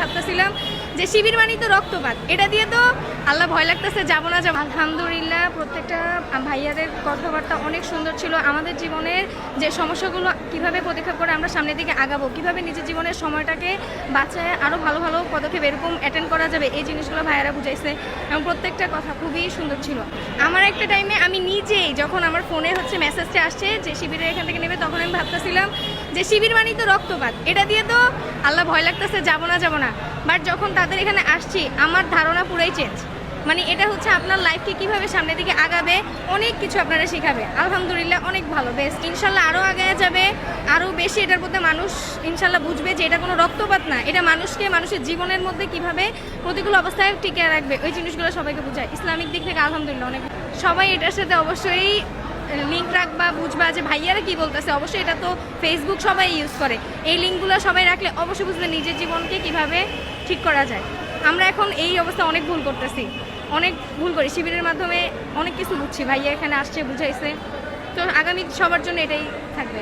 ভাবতেছিলাম যে শিবির মানি তো রক্তপাত। এটা দিয়ে তো আল্লাহ ভয় লাগতেছে, যাব না, যাব আলহামদুলিল্লাহ, প্রত্যেকটা ভাইয়াদের কথাবার্তা অনেক সুন্দর ছিল। আমাদের জীবনের যে সমস্যাগুলো কীভাবে পদক্ষেপ করে আমরা সামনের দিকে আগাবো, কীভাবে নিজের জীবনের সময়টাকে বাঁচায় আরও ভালো ভালো পদক্ষেপ এরকম অ্যাটেন্ড করা যাবে, এই জিনিসগুলো ভাইয়ারা বুঝাইছে এবং প্রত্যেকটা কথা খুবই সুন্দর ছিল। আমার একটা টাইমে আমি নিজেই যখন আমার ফোনে হচ্ছে মেসেজটা আসছে যে শিবিরে এখান থেকে নেবে, তখন আমি ভাবতেছিলাম যে শিবির মানি তো রক্তপাত। এটা দিয়ে তো আল্লাহ ভয় লাগতেছে, যাব না যাব না। বাট যখন তাদের এখানে আসছি, আমার ধারণা পুরাই চেঞ্জ মানে এটা হচ্ছে আপনার লাইফকে কীভাবে সামনের দিকে আগাবে, অনেক কিছু আপনারা শেখাবে। আলহামদুলিল্লাহ, অনেক ভালো বেস্ট ইনশাল্লাহ আরও আগে যাবে আরও বেশি এটার মধ্যে মানুষ ইনশাল্লাহ বুঝবে যে এটা কোনো রক্তপাত না, এটা মানুষকে, মানুষের জীবনের মধ্যে কীভাবে প্রতিকূল অবস্থায় টিকে রাখবে, ওই জিনিসগুলো সবাইকে বোঝায়। ইসলামিক দিক থেকে আলহামদুলিল্লাহ অনেক সবাই এটার সাথে অবশ্যই লিঙ্ক রাখবা, বুঝবা যে ভাইয়ারা কি বলতেছে। অবশ্যই এটা তো ফেসবুক সবাই ইউজ করে। এই লিঙ্কগুলো সবাই রাখলে অবশ্যই বুঝবে নিজের জীবনকে কীভাবে ঠিক করা যায়। আমরা এখন এই অবস্থা অনেক ভুল করতেছি। অনেক ভুল করি। শিবিরের মাধ্যমে অনেক কিছু বুঝছি। ভাইয়া এখানে আসছে, বুঝাইছে। তো আগামী সবার জন্য এটাই থাকবে।